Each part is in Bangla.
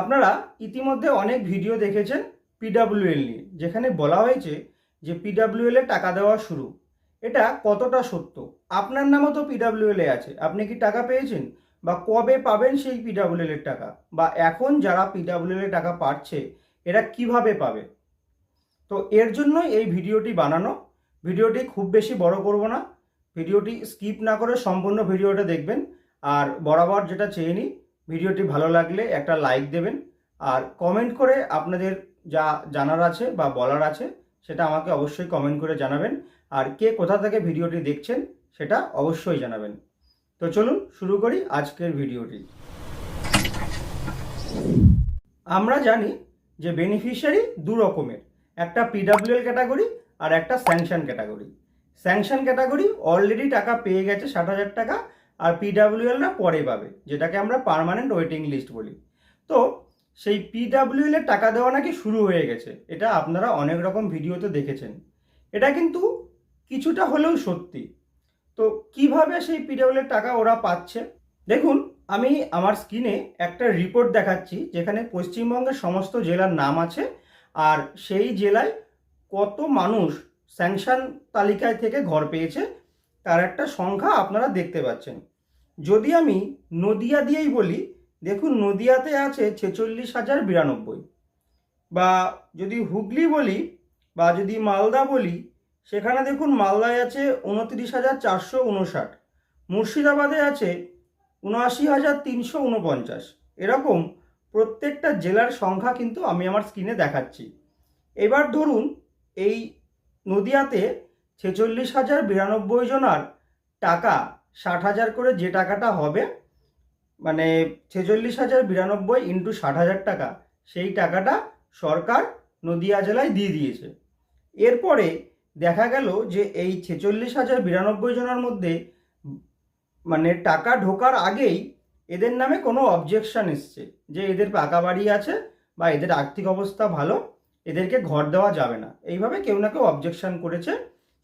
আপনারা ইতিমধ্যে অনেক ভিডিও দেখেছেন পিডাব্লিউএল নিয়ে, যেখানে বলা হয়েছে যে পিডাব্লিউএল এ টাকা দেওয়া শুরু। এটা কতটা সত্য? আপনার নামও তো পিডাব্লিউএল এ আছে। আপনি কি টাকা পেয়েছেন? বা কবে পাবেন সেই পিডাব্লিউএল এর টাকা? বা এখন যারা পিডাব্লিউএল এর টাকা পাচ্ছে, এরা কীভাবে পাবে? তো এর জন্যই এই ভিডিওটি বানানো। ভিডিওটি খুব বেশি বড় করব না। ভিডিওটি স্কিপ না করে সম্পূর্ণ ভিডিওটা দেখবেন। আর বরাবর যেটা চেয়ে নিই ভিডিওটি ভালো লাগলে একটা লাইক দেবেন আর কমেন্ট করে আপনাদের যা জানার আছে বা বলার আছে সেটা আমাকে অবশ্যই কমেন্ট করে জানাবেন আর কে কোথা থেকে ভিডিওটি দেখছেন সেটা অবশ্যই জানাবেন। তো চলুন শুরু করি আজকের ভিডিওটি। আমরা জানি যে বেনিফিশিয়ারি দু রকমের, একটা পিডাব্লিউএল ক্যাটাগরি আর একটা sanction category sanction category already টাকা পেয়ে গেছে ষাট হাজার টাকা আর পিডাব্লিউএলরা পরে পাবে, যেটাকে আমরা পার্মানেন্ট ওয়েটিং লিস্ট বলি। তো সেই পিডাব্লিউএল এর টাকা দেওয়া নাকি শুরু হয়ে গেছে, এটা আপনারা অনেক রকম ভিডিওতে দেখেছেন। এটা কিন্তু কিছুটা হলেও সত্যি। তো কীভাবে সেই পিডাব্লিউএল এর টাকা ওরা পাচ্ছে? দেখুন, আমি আমার স্ক্রিনে একটা রিপোর্ট দেখাচ্ছি, যেখানে পশ্চিমবঙ্গের সমস্ত জেলার নাম আছে, আর সেই জেলায় কত মানুষ স্যাংশন তালিকায় থেকে ঘর পেয়েছে, তার একটা সংখ্যা আপনারা দেখতে পাচ্ছেন। যদি আমি নদিয়া দিয়েই বলি, দেখুন নদিয়াতে আছে ছেচল্লিশ হাজার বিরানব্বই। বা যদি হুগলি বলি বা যদি মালদা বলি, সেখানে দেখুন মালদায় আছে উনত্রিশ হাজার চারশো উনষাট। মুর্শিদাবাদে আছে উনআশি হাজার তিনশো উনপঞ্চাশ। এরকম প্রত্যেকটা জেলার সংখ্যা কিন্তু আমি আমার স্ক্রিনে দেখাচ্ছি। এবার ধরুন এই নদিয়াতে ছেচল্লিশ হাজার বিরানব্বই জনার টাকা ষাট হাজার করে যে টাকাটা হবে মানে ছেচল্লিশ হাজার বিরানব্বই ইন্টু ষাট হাজার টাকা, সেই টাকাটা সরকার নদিয়া জেলায় দিয়ে দিয়েছে। এরপরে দেখা গেল যে এই ছেচল্লিশ হাজার বিরানব্বই জনের মধ্যে মানে টাকা ঢোকার আগেই এদের নামে কোনো অবজেকশন এসছে যে এদের পাকা বাড়ি আছে বা এদের আর্থিক অবস্থা ভালো, এদেরকে ঘর দেওয়া যাবে না। এইভাবে কেউ না কেউ অবজেকশন করেছে।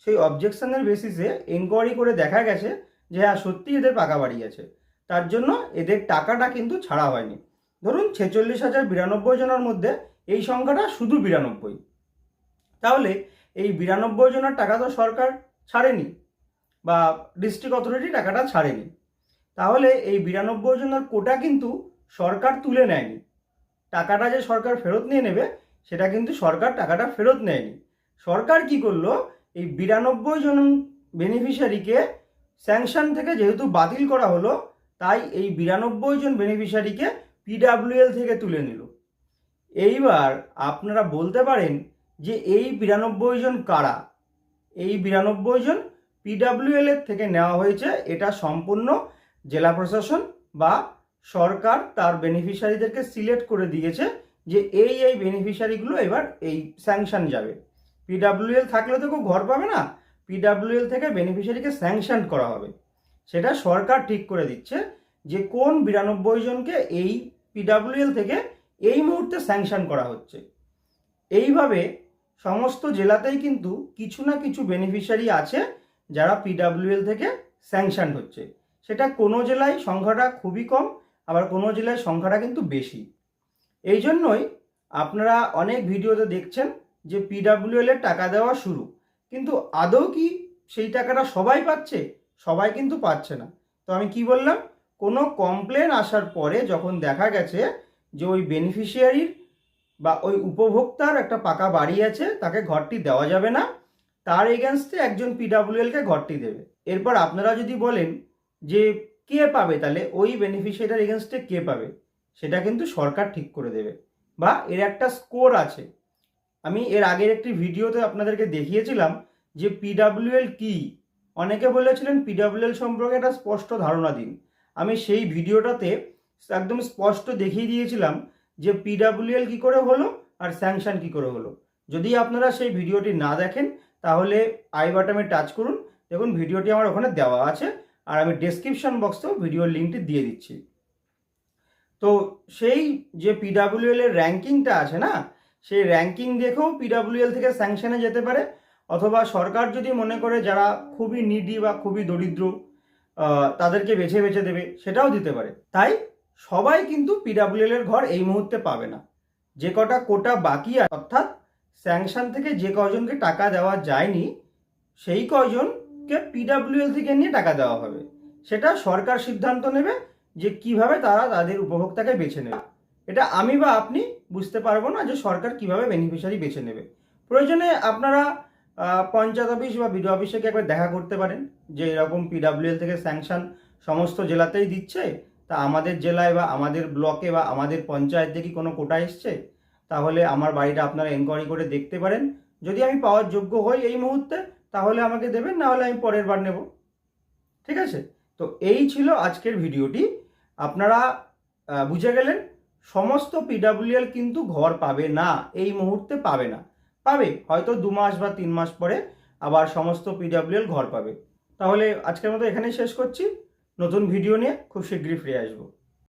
সেই অবজেকশনের বেসিসে এনকোয়ারি করে দেখা গেছে যে হ্যাঁ সত্যি এদের পাকা বাড়ি আছে। তার জন্য এদের টাকাটা কিন্তু ছাড়া হয়নি। ধরুন, ছেচল্লিশ হাজার বিরানব্বই জনের মধ্যে এই সংখ্যাটা শুধু বিরানব্বই। তাহলে এই বিরানব্বই জনের টাকা তো সরকার ছাড়েনি বা ডিস্ট্রিক্ট অথরিটি টাকাটা ছাড়েনি। তাহলে এই বিরানব্বই জনের কোটা কিন্তু সরকার তুলে নেয়নি। টাকাটা যে সরকার ফেরত নিয়ে নেবে, সেটা কিন্তু সরকার টাকাটা ফেরত নেয়নি। সরকার কি করল? এই বিরানব্বই জন বেনিফিশিয়ারিকে স্যাংশন থেকে যেহেতু বাতিল করা হলো, তাই এই বিরানব্বই জন বেনিফিশিয়ারিকে পিডাব্লিউএল থেকে তুলে নিল। এইবার আপনারা বলতে পারেন যে এই বিরানব্বই জন কারা? এই বিরানব্বই জন পিডাব্লিউএল এর থেকে নেওয়া হয়েছে, এটা সম্পূর্ণ জেলা প্রশাসন বা সরকার তার বেনিফিশিয়ারিদেরকে সিলেক্ট করে দিয়েছে যে এই এই বেনিফিশিয়ারিগুলো এবার এই স্যাংশন যাবে। পিডাব্লিউএল থাকলে তো কেউ ঘর পাবে না পিডাব্লিউএল থেকে বেনিফিশিয়ারিকে স্যাংশন করা হবে। সেটা সরকার ঠিক করে দিচ্ছে যে কোন বিরানব্বই জনকে এই পিডাব্লিউএল থেকে এই মুহূর্তে স্যাংশন করা হচ্ছে। এইভাবে সমস্ত জেলাতেই কিন্তু কিছু না কিছু বেনিফিশিয়ারি আছে যারা পিডাব্লিউএল থেকে স্যাংশন হচ্ছে। সেটা কোনো জেলায় সংখ্যাটা খুবই কম, আবার কোনো জেলায় সংখ্যাটা কিন্তু বেশি। এই জন্যই আপনারা অনেক ভিডিওতে দেখছেন যে পিডাব্লিউএল এর টাকা দেওয়া শুরু। কিন্তু আদৌ কি সেই টাকাটা সবাই পাচ্ছে? সবাই কিন্তু পাচ্ছে না। তো আমি কি বললাম? কোনো কমপ্লেন আসার পরে যখন দেখা গেছে যে ওই বেনিফিশিয়ারির বা ওই উপভোক্তার একটা পাকা বাড়ি আছে, তাকে ঘরটি দেওয়া যাবে না, তার এগেনস্টে একজন পিডাব্লিউএলকে ঘরটি দেবে। এরপর আপনারা যদি বলেন যে কে পাবে তাহলে? ওই বেনিফিশিয়ারির এগেনস্টে কে পাবে? সেটা কিন্তু সরকার ঠিক করে দেবে। বা এর একটা স্কোর আছে। আমি এর আগের একটি ভিডিওতে আপনাদেরকে দেখিয়েছিলাম যে পিডাব্লিউএল কি? অনেকে বলেছিলেন পিডাব্লিউএল সম্পর্কে একটা স্পষ্ট ধারণা দিন। আমি সেই ভিডিওটাতে একদম স্পষ্ট দেখিয়ে দিয়েছিলাম যে পিডাব্লিউএল কি করে হলো আর স্যাংশন কি করে হলো। যদি আপনারা সেই ভিডিওটি না দেখেন, তাহলে আই বাটনে টাচ করুন। দেখুন, ভিডিওটি আমার ওখানে দেওয়া আছে আর আমি ডেসক্রিপশন বক্সেও ভিডিওর লিঙ্কটি দিয়ে দিচ্ছি। তো সেই যে পিডাব্লিউএল এর র্যাঙ্কিংটা আছে না সেই র্যাঙ্কিং দেখেও পিডাব্লিউএল থেকে স্যাংশনে যেতে পারে। অথবা সরকার যদি মনে করে যারা খুবই নিডি বা খুবই দরিদ্র তাদেরকে বেছে বেছে দেবে, সেটাও দিতে পারে। তাই সবাই কিন্তু পিডাব্লিউএল এর ঘর এই মুহূর্তে পাবে না। যে কটা কোটা বাকি আছে, অর্থাৎ স্যাংশন থেকে যে কজনকে টাকা দেওয়া যায়নি, সেই কজনকে পিডাব্লিউএল থেকে নিয়ে টাকা দেওয়া হবে। সেটা সরকার সিদ্ধান্ত নেবে যে কীভাবে তারা তাদের উপভোক্তাকে বেছে নেবে। এটা আমি বা আপনি বুঝতে পারব না যে সরকার কীভাবে বেনিফিশিয়ারি বেছে নেবে। প্রয়োজনে আপনারা পঞ্চায়েত অফিস বা বিডিও অফিসে গিয়ে একবার দেখা করতে পারেন যে এরকম পিডাব্লিউএল থেকে স্যাংশন সমস্ত জেলাতেই দিচ্ছে। তা আমাদের জেলায় বা আমাদের ব্লকে বা আমাদের পঞ্চায়েতে কি কোনো কোটা এসছে? তাহলে আমার বাড়িটা আপনারা এনকোয়ারি করে দেখতে পারেন। যদি আমি পাওয়ার যোগ্য হই এই মুহূর্তে, তাহলে আমাকে দেবেন, না হলে আমি পরের বার নেব। ঠিক আছে? তো এই ছিল আজকের ভিডিওটি। আপনারা বুঝে গেলেন সমস্ত পিডাব্লিউএল কিন্তু ঘর পাবে না, এই মুহূর্তে পাবে না। পাবে, হয়তো দু মাস বা তিন মাস পরে আবার সমস্ত পিডাব্লিউএল ঘর পাবে। তাহলে আজকের মতো এখানেই শেষ করছি। নতুন ভিডিও নিয়ে খুব শীঘ্রই ফিরে আসব।